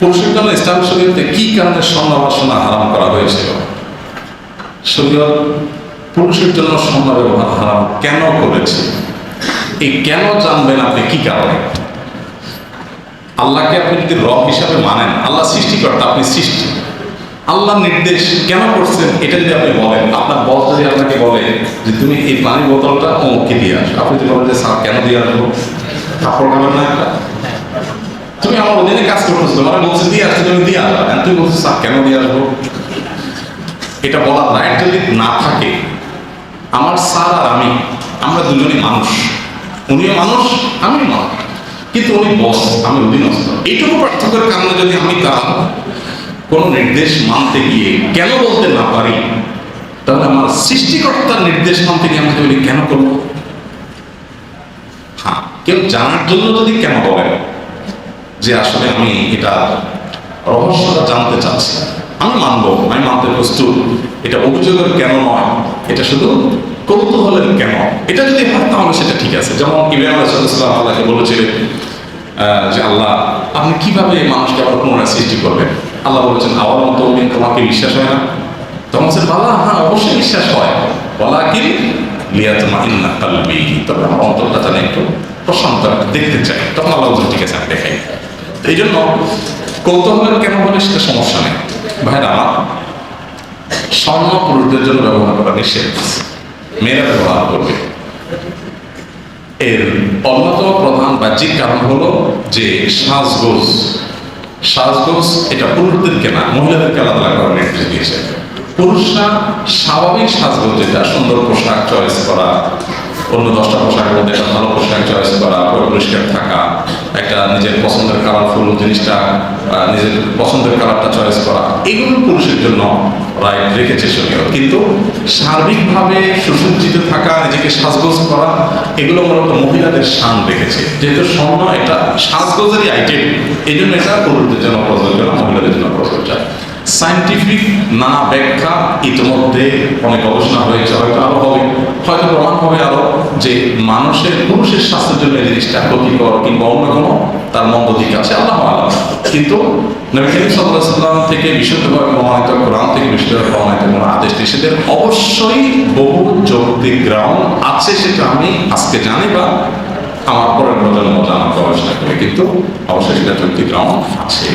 পুরুষের ইসলাম শরীয়তে কি কারণে বাসনা হারাম করা হয়েছিল? শরীয়ত পুরুষের জন্য স্বর্ণ ব্যবহার হারাম কেন করেছে? এই কেন জানবেন আপনি কি কারণে? আল্লাহকে আপনি যদি রব হিসাবে মানেন, আল্লাহ সৃষ্টিকর্তা, আপনি সৃষ্টি। আল্লাহ নির্দেশ কেন করছেন, এটা যদি আপনি বলেন, আপনার বস যদি আপনাকে বলে যে তুমি এই পানির বোতলটা অমুককে দিয়ে আসো, আপনি যদি বলেন যে, স্যার, কেন দিয়ে আসব? কাপড় খাবেন না একটা? আমার অধীনে কাজ করতেছো তোমার বলছে দিয়ে আসছো তুমি দিয়ে আসবে আর তুমি কেন দিয়ে আসব এটা বলার রাইট যদি না থাকে আমার স্যার আর আমি আমরা দুজনই মানুষ উনিও মানুষ আমি মানুষ কিন্তু উনি বস আমি অধীনস্থ এইটুকু পার্থক্যের কারণে যদি আমি তার কোন নির্দেশ মানতে গিয়ে কেন বলতে না পারি তাহলে আমার সৃষ্টিকর্তার নির্দেশ মানতে গিয়ে আমি বলি কেন করব হ্যাঁ কেউ জানার জন্য যদি কেন বলেন যে আসলে আমি এটা রহস্যটা জানতে চাচ্ছি। আমি মানবো, আমি মানতে প্রস্তুত। এটা অভিযোগের কেন নয়? এটা শুধু কৌতূহলের কেন? এটা যদি হয় তাহলে সেটা ঠিক আছে। যেমন ইব্রাহিম আলাইসাল্লাম আল্লাহকে বলেছিলেন যে আল্লাহ, আপনি কীভাবে মানুষকে আবার পুনরায় সৃষ্টি করবেন? আল্লাহ বলেছেন আওয়ার মতো তোমাকে বিশ্বাস হয় না? তখন বলছে বালা হ্যাঁ অবশ্যই বিশ্বাস হয়। বলা কি ইন্না কালবি। তবে আমার অন্তরটা যেন একটু প্রশান্ত দেখতে চাই। তখন আল্লাহ ঠিক আছে, আমি দেখাই। এই জন্য কৌতূহলের কেন বলে সেটা সমস্যা নেই। ভাইরা আমার স্বর্ণ পুরুষদের জন্য ব্যবহার করা নিষেধ। মেয়েরা ব্যবহার করবে। এর অন্যতম প্রধান বাহ্যিক কারণ হলো যে সাজগোজ। সাজগোজ এটা পুরুষদেরকে না, মহিলাদেরকে আলাদা করার নির্দেশ দিয়েছে। পুরুষরা স্বাভাবিক সাজগোজ যেটা, সুন্দর পোশাক চয়েস করা, অন্য দশটা পোশাকের মধ্যে একটা ভালো পোশাক চয়েস করা, পরিষ্কার থাকা একটা নিজের পছন্দের কালারফুল জিনিসটা নিজের পছন্দের কালারটা চয়েস করা। এগুলো পুরুষের জন্য রাইট রেখেছে শরীয়ত কিন্তু সার্বিকভাবে সুসজ্জিত থাকা, নিজেকে সাজগোজ করা, এগুলো মূলত মহিলাদের শান রেখেছে। যেহেতু স্বর্ণ এটা সাজগোজেরই আইটেম এই জন্য এটা পুরুষদের জন্য প্রযোজ্য না, মহিলাদের জন্য প্রযোজ্য। সাইন্টিফিক নানা ব্যাখ্যা ইতিমধ্যে অনেক গবেষণা হয়েছে, হয়তো আরও হবে, হয়তো প্রমাণ হবে আরও যে মানুষের, পুরুষের স্বাস্থ্যের এই ক্ষতিকর কিংবা অন্য কোনো, তার মন্দ দিক আছে, আল্লাহ আল্লাহ কিন্তু নবী সাল্লাহ সাল্লাম থেকে বিশুদ্ধভাবে প্রমাণিত, কোরআন থেকে বিশুদ্ধভাবে প্রমাণিত কোনো আদেশ নিষেধের অবশ্যই বহু যৌক্তিক গ্রাউন্ড আছে সেটা আমি আজকে জানি বা আমার পরের প্রজন্ম জানার গবেষণা করি। কিন্তু অবশ্যই সেটা যৌক্তিক গ্রাউন্ড আছে।